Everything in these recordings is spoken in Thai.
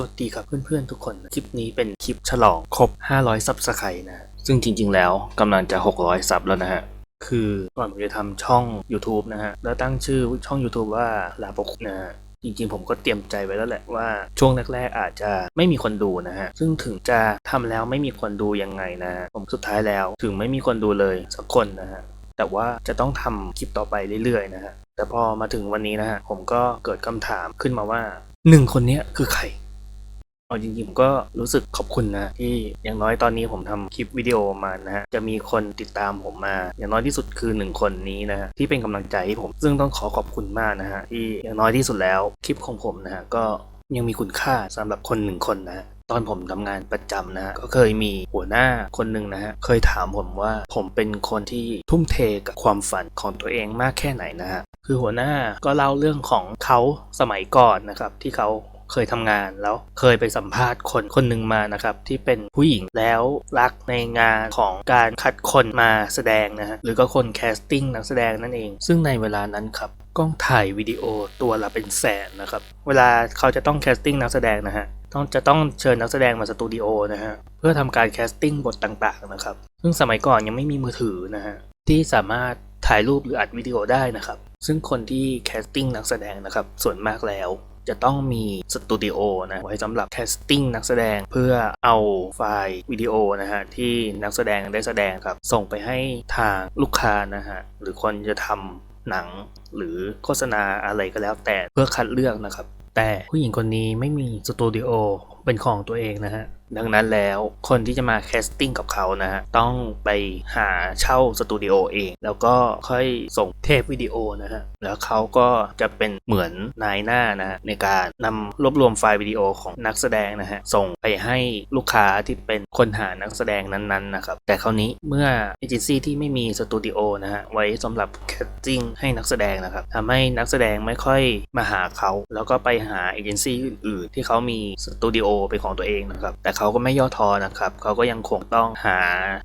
สวัสดีครับเพื่อนๆทุกคน คลิปนี้เป็นคลิปฉลองครบ 500 ซับสไคร์นะซึ่งจริงๆแล้วกำลังจะ 600 ซับแล้วนะฮะ คือก่อนผมจะทำช่อง YouTube นะฮะ แล้วตั้งชื่อช่อง YouTube ว่าลาปกนะฮะจริงๆผมก็เตรียมใจไว้แล้วแหละว่าช่วงแรกๆอาจจะไม่มีคนดูนะฮะ ซึ่งถึงจะทำแล้วไม่มีคนดูยังไงนะผมสุดท้ายแล้วถึงไม่มีคนดูเลยสักคนนะฮะ แต่ว่าจะต้องทำคลิปต่อไปเรื่อยๆนะฮะ แต่พอมาถึงวันนี้นะฮะผมก็เกิดคำถามขึ้นมาว่าหนึ่งคนนี้คือใคร เอาจริงๆผมก็รู้สึกขอบคุณนะ ที่อย่างน้อยตอนนี้ผมทำคลิปวิดีโอมานะฮะจะมีคนติดตามผมมา อย่างน้อยที่สุดคือหนึ่งคนนี้นะฮะที่เป็นกำลังใจให้ผมซึ่งต้องขอขอบคุณมากนะฮะที่อย่างน้อยที่สุดแล้วคลิปของผมนะฮะก็ยังมีคุณค่าสำหรับคนหนึ่งคนนะฮะตอนผมทำงานประจำนะฮะก็เคยมีหัวหน้าคนหนึ่งนะฮะเคยถามผมว่าผมเป็นคนที่ทุ่มเทกับความฝันของตัวเองมากแค่ไหนนะฮะคือหัวหน้าก็เล่าเรื่องของเขาสมัยก่อนนะครับที่เขา เคยทำงานแล้วเคยไปสัมภาษณ์คนคนหนึ่งมานะครับที่เป็นผู้หญิงแล้วรักในงานของการคัดคนมาแสดงนะฮะหรือก็คนแคสติ้งนักแสดงนั่นเอง ซึ่งในเวลานั้นครับกล้องถ่ายวิดีโอตัวละเป็นแสนนะครับเวลาเขาจะต้องแคสติ้งนักแสดงนะฮะต้องจะต้องเชิญนักแสดงมาสตูดิโอนะฮะเพื่อทำการแคสติ้งบทต่างๆนะครับซึ่งสมัยก่อนยังไม่มีมือถือนะฮะที่สามารถถ่ายรูปหรืออัดวิดีโอได้นะครับ ซึ่งคนที่แคสติ้งนักแสดงนะครับ ส่วนมากแล้ว จะต้องมีสตูดิโอนะไว้สำหรับแคสติ้งนักแสดงเพื่อเอาไฟล์วิดีโอนะฮะที่นักแสดงได้แสดงครับ ส่งไปให้ทางลูกค้านะฮะหรือคนจะทำหนังหรือโฆษณาอะไรก็แล้วแต่เพื่อคัดเลือกนะครับ แต่ผู้หญิงคนนี้ไม่มีสตูดิโอเป็นของตัวเองนะฮะ ดังนั้นแล้วคนที่จะมาแคสติ้งกับเขานะฮะต้องไปหาเช่าสตูดิโอเอง แล้วก็ค่อยส่งเทปวิดีโอนะฮะแล้วเขาก็จะเป็นเหมือนนายหน้านะฮะในการนำรวบรวมไฟล์วิดีโอของนักแสดงนะฮะส่งไปให้ลูกค้าที่เป็นคนหานักแสดงนั้นๆนะครับแต่คราวนี้เมื่อเอเจนซี่ที่ไม่มีสตูดิโอนะฮะไว้สำหรับแคสติ้งให้นักแสดงนะครับทำให้นักแสดงไม่ค่อยมาหาเขา แล้วก็ไปหาเอเจนซี่อื่นๆ ที่เขามีสตูดิโอเป็นของตัวเองนะครับแต่เขาก็ไม่ย่อท้อนะครับเขาก็ยังคงต้องหา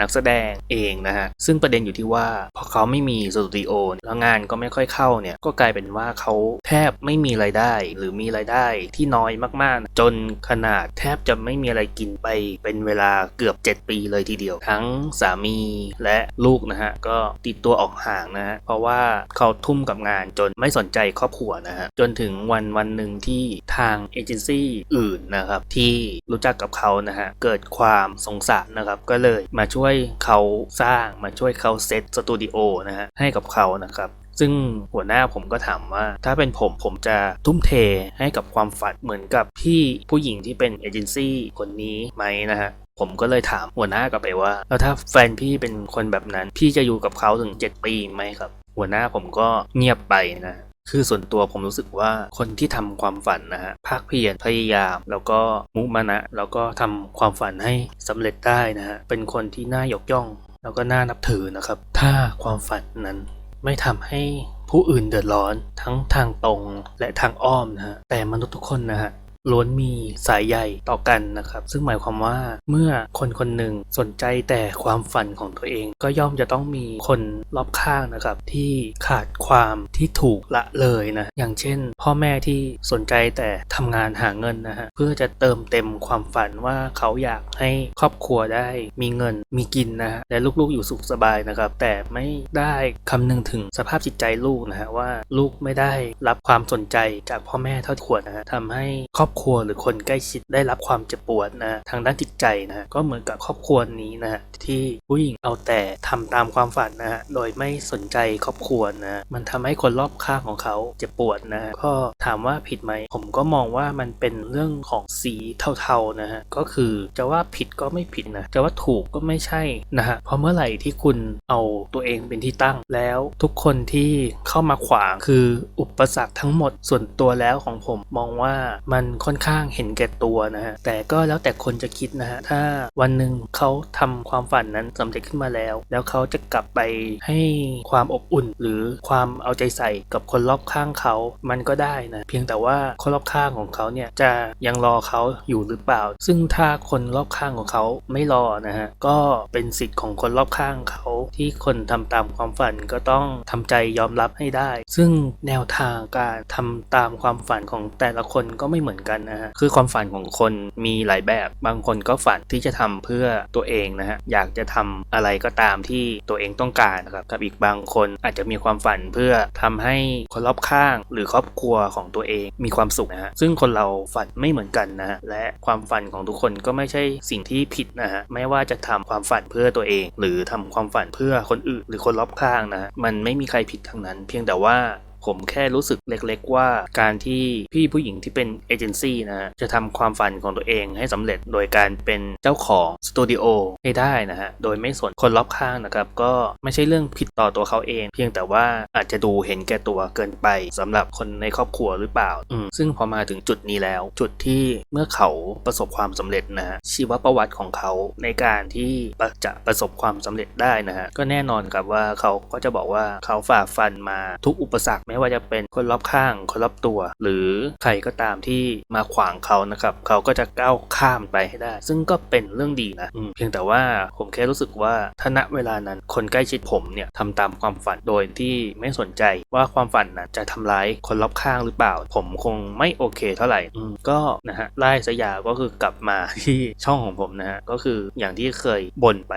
นักแสดงเองนะฮะซึ่งประเด็นอยู่ที่ว่าพอเขาไม่มีสตูดิโอแล้วงานก็ไม่ค่อยเข้าเนี่ยก็กลายเป็นว่าเขาแทบไม่มีรายได้ หรือมีรายได้ที่น้อยมากๆ จนขนาดแทบจะไม่มีอะไรกินไปเป็นเวลาเกือบ 7 ปีเลยทีเดียว ทั้งสามีและลูกนะฮะก็ติดตัวออกห่างนะฮะเพราะว่าเขาทุ่มกับงานจนไม่สนใจครอบครัวนะฮะจนถึงวันวันหนึ่งที่ทางเอเจนซี่อื่นนะครับที่รู้จักกับเขานะฮะเกิดความสงสารนะครับก็เลยมาช่วยเขาสร้างมาช่วยเขาเซตสตูดิโอนะฮะให้กับเขานะครับซึ่งหัวหน้าผมก็ถามว่า ถ้าเป็นผมผมจะทุ่มเทให้กับความฝันเหมือนกับที่ผู้หญิงที่เป็นเอเจนซี่คนนี้ไหมนะฮะผมก็เลยถามหัวหน้ากลับไปว่า แล้วถ้าแฟนพี่เป็นคนแบบนั้น พี่จะอยู่กับเขาถึง 7 ปีไหมครับ หัวหน้าผมก็เงียบไปนะ คือส่วนตัวผมรู้สึกว่าคนที่ทำความฝันนะฮะภาคเพียรพยายาม แล้วก็มุมานะ แล้วก็ทำความฝันให้สำเร็จได้นะฮะเป็นคนที่น่ายกย่อง แล้วก็น่านับถือนะครับ ถ้าความฝันนั้นไม่ทำให้ผู้อื่นเดือดร้อนทั้งทางตรงและทางอ้อมนะฮะแต่มนุษย์ทุกคนนะฮะ ล้วนมีสายใยต่อกันนะครับ ซึ่งหมายความว่าเมื่อคนคนหนึ่งสนใจแต่ความฝันของตัวเอง ก็ย่อมจะต้องมีคนรอบข้างนะครับ ที่ขาดความที่ถูกละเลยนะอย่างเช่น พ่อแม่ที่สนใจแต่ทำงานหาเงินนะฮะเพื่อจะเติมเต็มความฝันว่าเขาอยากให้ครอบครัวได้มีเงินมีกินนะฮะและลูกๆอยู่สุขสบายนะครับ แต่ไม่ได้คำนึงถึงสภาพจิตใจลูกนะฮะว่าลูกไม่ได้รับความสนใจจากพ่อแม่เท่าควรนะฮะทำให้ครอบครัวหรือคนใกล้ชิดได้รับความเจ็บปวดนะทางด้านจิตใจนะก็เหมือนกับครอบครัวนี้นะที่ผู้หญิงเอาแต่ทำตามความฝันนะโดยไม่สนใจครอบครัวนะมันทำให้คนรอบข้างของเขาเจ็บปวดนะฮะก็ถามว่าผิดไหมผมก็มองว่ามันเป็นเรื่องของสีเทาๆนะฮะก็คือจะว่าผิดก็ไม่ผิดนะจะว่าถูกก็ไม่ใช่นะฮะเพราะเมื่อไหร่ที่คุณเอาตัวเองเป็นที่ตั้งแล้วทุกคนที่เข้ามาขวางคืออุปสรรคทั้งหมดส่วนตัวแล้วของผมมองว่ามันค่อนข้างเห็นแก่ตัวนะฮะแต่ก็แล้วแต่คนจะคิดนะฮะถ้าวันหนึ่งเขาทำความฝันนั้นสำเร็จขึ้นมาแล้ว แล้วเขาจะกลับไปให้ความอบอุ่น หรือความเอาใจใส่กับคนรอบข้างเขามันก็ได้นะเพียงแต่ว่าคนรอบข้างของเขาเนี่ยจะยังรอเขาอยู่หรือเปล่า ซึ่งถ้าคนรอบข้างของเขาไม่รอนะฮะก็เป็นสิทธิ์ของคนรอบข้างเขาที่คนทำตามความฝันก็ต้องทำใจยอมรับให้ได้ ซึ่งแนวทางการทำตามความฝันของแต่ละคนก็ไม่เหมือนกันกันนะฮะคือความฝันของคนมีหลายแบบ บางคนก็ฝันที่จะทำเพื่อตัวเองนะฮะอยากจะทำอะไรก็ตามที่ตัวเองต้องการนะครับกับอีกบางคนอาจจะมีความฝันเพื่อทำให้คนรอบข้าง หรือครอบครัวของตัวเองมีความสุขนะฮะซึ่งคนเราฝันไม่เหมือนกันนะฮะและความฝันของทุกคนก็ไม่ใช่สิ่งที่ผิดนะฮะไม่ว่าจะทำความฝันเพื่อตัวเอง หรือทำความฝันเพื่อคนอื่น หรือคนรอบข้างนะฮะมันไม่มีใครผิดทั้งนั้น เพียงแต่ว่า ผมแค่รู้สึกเล็กๆว่าการที่พี่ผู้หญิงที่เป็นเอเจนซี่นะฮะจะทำความฝันของตัวเองให้สำเร็จโดยการเป็นเจ้าของสตูดิโอให้ได้นะฮะโดยไม่สนคนรอบข้างนะครับก็ไม่ใช่เรื่องผิดต่อตัวเขาเอง เพียงแต่ว่าอาจจะดูเห็นแก่ตัวเกินไปสำหรับคนในครอบครัวหรือเปล่าอืมซึ่งพอมาถึงจุดนี้แล้ว จุดที่เมื่อเขาประสบความสำเร็จนะฮะชีวประวัติของเขาในการที่จะประสบความสำเร็จได้นะฮะก็แน่นอนครับว่าเขาก็จะบอกว่าเขาฝ่าฟันมาทุกอุปสรรคไม่ว่าจะเป็นคนรอบข้าง คนรอบตัว หรือใครก็ตามที่มาขวางเขานะครับ เขาก็จะก้าวข้ามไปให้ได้ ซึ่งก็เป็นเรื่องดีนะเพียงแต่ว่าผมแค่รู้สึกว่าถ้าณเวลานั้นคนใกล้ชิดผมเนี่ยทำตามความฝันโดยที่ไม่สนใจว่าความฝันนั้นจะทำร้ายคนรอบข้างหรือเปล่า ผมคงไม่โอเคเท่าไหร่ก็นะฮะไล่สยาก็คือกลับมาที่ช่องของผมนะฮะก็คืออย่างที่เคยบ่นไป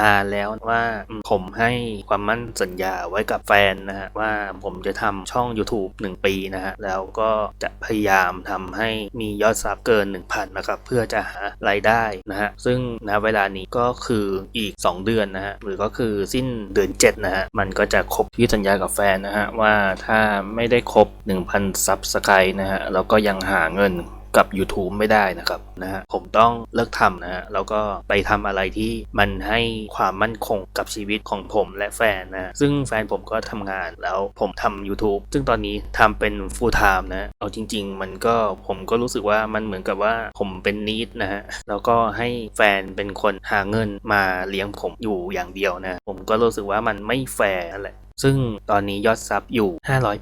นานแล้วว่าผมให้ความมั่นสัญญาไว้กับแฟนนะฮะว่าผมจะทำช่อง YouTube 1 ปีนะฮะ แล้วก็จะพยายามทำให้มียอดซับเกิน 1,000 นะครับ เพื่อจะหารายได้นะฮะ ซึ่งณเวลานี้ก็คืออีก 2 เดือนนะฮะ หรือก็คือสิ้นเดือน 7 นะฮะ มันก็จะครบที่สัญญากับแฟนนะฮะ ว่าถ้าไม่ได้ครบ 1,000ซับสไครต์นะฮะแล้วก็ยังหาเงิน กับ YouTube ไม่ได้นะครับนะฮะผมต้องเลิกทำนะฮะแล้วก็ไปทำอะไรที่มันให้ความมั่นคงกับชีวิตของผมและแฟนนะซึ่งแฟนผมก็ทำงานแล้วผมทำ YouTube ซึ่งตอนนี้ทำเป็น full time นะเอาจริง ๆ มันก็ผมก็รู้สึกว่ามันเหมือนกับว่าผมเป็นนิดนะฮะแล้วก็ให้แฟนเป็นคนหาเงินมาเลี้ยงผมอยู่อย่างเดียวนะ ผมก็รู้สึกว่ามันไม่แฟร์นั่นแหละ ซึ่งตอนนี้ยอดซับอยู่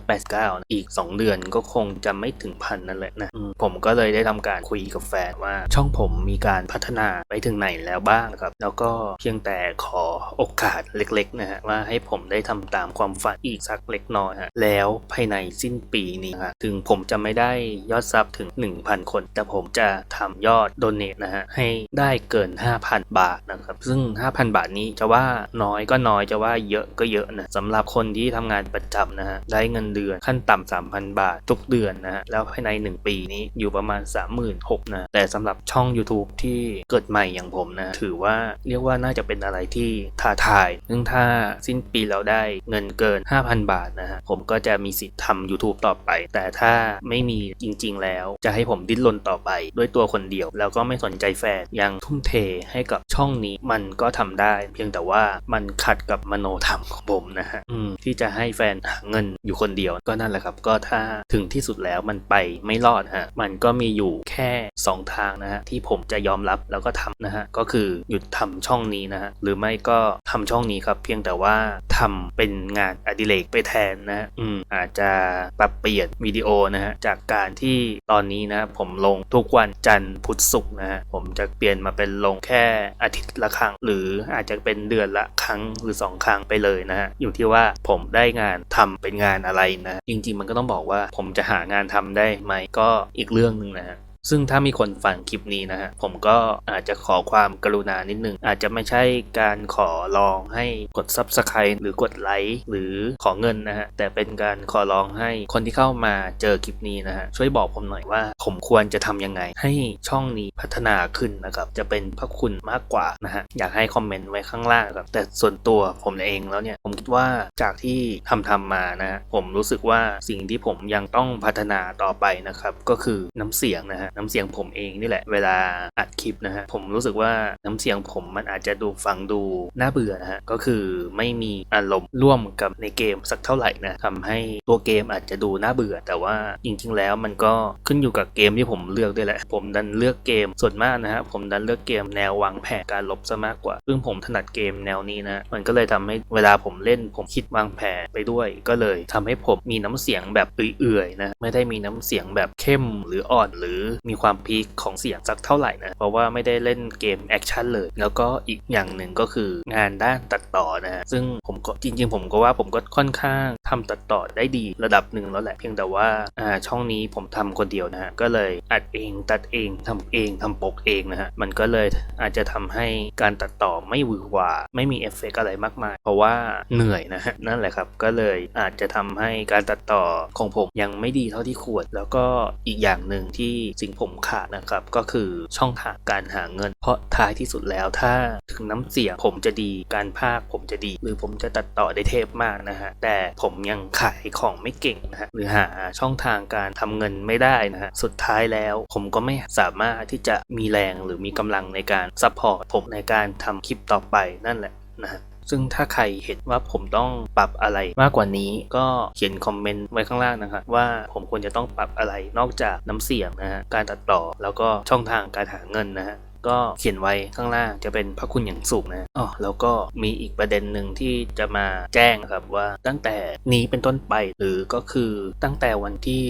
589นะอีก 2 เดือนก็คงจะไม่ถึงพันนั่นแหละนะผมก็เลยได้ทำการคุยกับแฟนว่าช่องผมมีการพัฒนาไปถึงไหนแล้วบ้างครับ แล้วก็เพียงแต่ขอโอกาสเล็กๆนะฮะว่าให้ผมได้ทำตามความฝันอีกสักเล็กน้อยฮะแล้วภายในสิ้นปีนี้ฮะถึงผมจะไม่ได้ยอดซับถึง 1,000 คน แต่ผมจะทำยอดโดเน a นะฮะให้ได้เกิน 5,000 บาทนะครับซึ่ง 5,000 บาทนี้จะว่าน้อยก็น้อยจะว่าเยอะก็เยอะนะสำหรับคนที่ทำงานประจำนะฮะได้เงินเดือนขั้นต่ำ3,000 บาท ทุกเดือนนะฮะแล้วภายใน 1 ปีนี้อยู่ประมาณ 36,000นะแต่สำหรับช่อง YouTube ที่เกิดใหม่อย่างผมนะถือว่าเรียกว่าน่าจะเป็นอะไรที่ท้าทายซึ่งถ้าสิ้นปีเราได้เงินเกิน 5,000 บาทนะฮะผมก็จะมีสิทธิ์ทำ YouTube ต่อไป แต่ถ้าไม่มีจริง ๆ แล้ว จะให้ผมดิ้นรนต่อไป ด้วยตัวคนเดียว แล้วก็ไม่สนใจแฟนยังทุ่มเทให้กับช่องนี้มันก็ทำได้ เพียงแต่ว่ามันขัดกับมโนธรรมของผมนะฮะอืที่จะให้แฟนหาเงินอยู่คนเดียว ก็นั่นแหละครับ ก็ถ้าถึงที่สุดแล้วมันไปไม่รอดฮะมันก็มีอยู่แค่ 2 ทางนะฮะที่ผมจะยอมรับแล้วก็ทำนะฮะก็คือหยุดทำช่องนี้นะฮะหรือไม่ก็ทำช่องนี้ครับ เพียงแต่ว่าทำเป็นงานอดิเรกไปแทนนะฮะอืมอาจจะปรับเปลี่ยนวิดีโอนะฮะจากการที่ตอนนี้นะผมลงทุกวันจันทร์พุธศุกร์นะฮะผมจะเปลี่ยนมาเป็นลงแค่อาทิตย์ละครั้ง หรืออาจจะเป็นเดือนละครั้งหรือ 2 ครั้งไปเลยนะฮะอยู่ที่ว่าผมได้งานทำเป็นงานอะไรนะ จริง ๆ มันก็ต้องบอกว่าผมจะหางานทำได้ไหมก็อีกเรื่องหนึ่งนะฮะซึ่งถ้ามีคนฟังคลิปนี้นะฮะผมก็อาจจะขอความกรุณานิดนึง อาจจะไม่ใช่การขอลองให้กด Subscribe หรือกดไลค์หรือขอเงินนะฮะแต่เป็นการขอร้องให้คนที่เข้ามาเจอคลิปนี้นะฮะช่วยบอกผมหน่อยว่า ผมควรจะทำยังไง ให้ช่องนี้พัฒนาขึ้นนะครับจะเป็นพระคุณมากกว่านะฮะอยากให้คอมเมนต์ไว้ข้างล่างครับแต่ส่วนตัวผมเองแล้วเนี่ยผมคิดว่าจากที่ทำทำมานะฮะผมรู้สึกว่าสิ่งที่ผมยังต้องพัฒนาต่อไปนะครับก็คือน้ำเสียงนะฮะน้ำเสียงผมเองนี่แหละเวลาอัดคลิปนะฮะผมรู้สึกว่าน้ำเสียงผมมันอาจจะดูฟังดูน่าเบื่อนะฮะก็คือไม่มีอารมณ์ร่วมกับในเกมสักเท่าไหร่นะทำให้ตัวเกมอาจจะดูน่าเบื่อ แต่ว่าจริงๆแล้วมันก็ขึ้นอยู่กับเกมที่ผมเลือกด้วยแหละ ผมดันเลือกเกมส่วนมากนะฮะผมดันเลือกเกมแนววางแผนการลบซะมากกว่า ซึ่งผมถนัดเกมแนวนี้นะ มันก็เลยทำให้เวลาผมเล่นผมคิดวางแผนไปด้วย ก็เลยทำให้ผมมีน้ำเสียงแบบเอื่อยๆนะไม่ได้มีน้ำเสียงแบบเข้มหรืออ่อนหรือมีความพีคของเสียงสักเท่าไหร่นะเพราะว่าไม่ได้เล่นเกมแอคชั่นเลย แล้วก็อีกอย่างหนึ่งก็คืองานด้านตัดต่อนะซึ่งผมก็จริง ๆ ผมก็ว่าผมก็ค่อนข้างทำตัดต่อได้ดีระดับหนึ่งแล้วแหละเพียงแต่ว่าอ่าช่องนี้ผมทำคนเดียวนะฮะก็เลยอัดเองตัดเองทำเองทำปกเองนะฮะมันก็เลยอาจจะทำให้การตัดต่อไม่หวือหวาไม่มีเอฟเฟกอะไรมากมาย เพราะว่าเหนื่อยนะฮะนั่นแหละครับก็เลยอาจจะทำให้การตัดต่อของผมยังไม่ดีเท่าที่ควรแล้วก็อีกอย่างหนึ่งที่สิ่งผมขาดนะครับ ก็คือช่องทางการหาเงิน เพราะท้ายที่สุดแล้วถ้าถึงน้ำเสียงผมจะดีการพากย์ผมจะดี หรือผมจะตัดต่อได้เทพมากนะฮะแต่ผมยังขายของไม่เก่งนะฮะหรือหาช่องทางการทำเงินไม่ได้นะฮะสุดท้ายแล้ว ผมก็ไม่สามารถที่จะมีแรงหรือมีกำลังในการซัพพอร์ตผมในการทำคลิปต่อไปนั่นแหละนะฮะซึ่งถ้าใครเห็นว่าผมต้องปรับอะไรมากกว่านี้ก็เขียนคอมเมนต์ไว้ข้างล่างนะครับว่าผมควรจะต้องปรับอะไรนอกจากน้ำเสียงนะฮะการตัดต่อแล้วก็ช่องทางการหาเงินนะฮะ ก็เขียนไว้ข้างล่างจะเป็นพระคุณอย่างสูงนะอ๋อแล้วก็มีอีกประเด็นหนึ่งที่จะมาแจ้งครับว่าตั้งแต่นี้เป็นต้นไปหรือก็คือตั้งแต่วันที่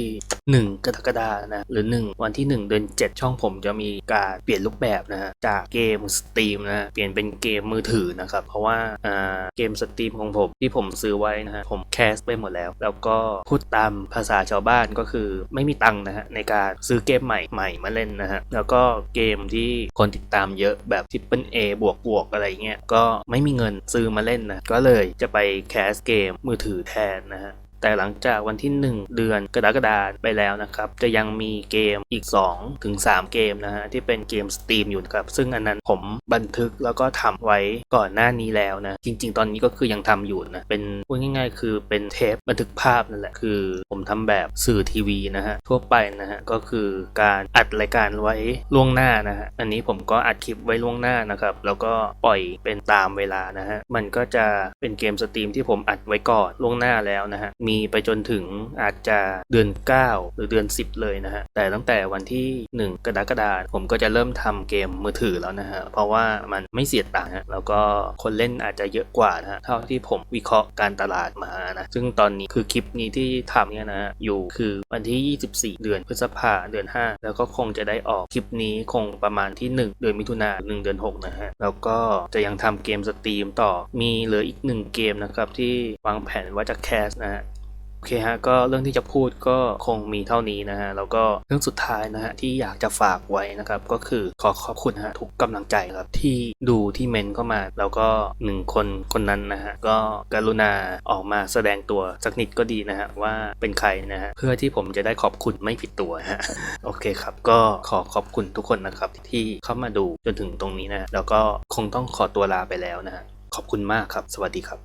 1 กรกฎานะหรือ 1 วันที่ 1 เดือน 7 ช่องผมจะมีการเปลี่ยนรูปแบบนะฮะจากเกมสตรีมนะฮะเปลี่ยนเป็นเกมมือถือนะครับเพราะว่าอ่าเกมสตรีมของผมที่ผมซื้อไว้นะฮะผมแคสไปหมดแล้ว แล้วก็พูดตามภาษาชาวบ้านก็คือไม่มีตังค์นะฮะในการซื้อเกมใหม่ใหม่มาเล่นนะฮะแล้วก็เกมที่คนติดตามเยอะแบบทิปเปิลเอบวกบวกอะไรเงี้ยก็ไม่มีเงินซื้อมาเล่นนะก็เลยจะไปแคสเกมมือถือแทนนะฮะ แต่หลังจากวันที่ 1 เดือนกรกฎาคมไปแล้วนะครับ จะยังมีเกมอีก2ถึง3เกมนะฮะที่เป็นเกมสตรีมอยู่ครับ ซึ่งอันนั้นผมบันทึกแล้วก็ทำไว้ก่อนหน้านี้แล้วนะ จริง ๆ ตอนนี้ก็คือยังทำอยู่นะ เป็นพูดง่าย ๆ คือเป็นเทปบันทึกภาพนั่นแหละ คือผมทำแบบสื่อทีวีนะฮะทั่วไปนะฮะก็คือการอัดรายการไว้ล่วงหน้านะฮะอันนี้ผมก็อัดคลิปไว้ล่วงหน้านะครับแล้วก็ปล่อยเป็นตามเวลานะฮะมันก็จะเป็นเกมสตรีมที่ผมอัดไว้ก่อนล่วงหน้าแล้วนะฮะมีไปจนถึงอาจจะเดือน 9 หรือเดือน 10 เลยนะฮะ แต่ตั้งแต่วันที่ 1 กรกฎาคมผมก็จะเริ่มทำเกมมือถือแล้วนะฮะ เพราะว่ามันไม่เสียตังค์แล้วก็คนเล่นอาจจะเยอะกว่านะฮะ เท่าที่ผมวิเคราะห์การตลาดมานะ ซึ่งตอนนี้คือคลิปนี้ที่ทำเนี่ยนะฮะอยู่คือวันที่ 24 เดือนพฤษภาเดือน 5 แล้วก็คงจะได้ออกคลิปนี้คงประมาณที่ 1 เดือนมิถุนา1เดือน6นะฮะ แล้วก็จะยังทำเกมสตรีมต่อ มีเหลืออีกหนึ่งเกมนะครับที่วางแผนว่าจะแคสนะฮะ อเคฮะก็เรื่องที่จะพูดก็คงมีเท่านี้นะฮะแล้วก็เรื่องสุดท้ายนะฮะที่อยากจะฝากไว้นะครับก็คือขอขอบคุณฮะทุกกำลังใจครับที่ดูที่เมนเข้ามา แล้วก็หนึ่งคนคนนั้นนะฮะก็กรุณาออกมาแสดงตัวสักนิดก็ดีนะฮะว่าเป็นใครนะฮะเพื่อที่ผมจะได้ขอบคุณไม่ผิดตัวฮะโอเคครับ ก็ขอขอบคุณทุกคนนะครับที่เข้ามาดูจนถึงตรงนี้นะแล้วก็คงต้องขอตัวลาไปแล้วนะฮะขอบคุณมากครับ สวัสดีครับ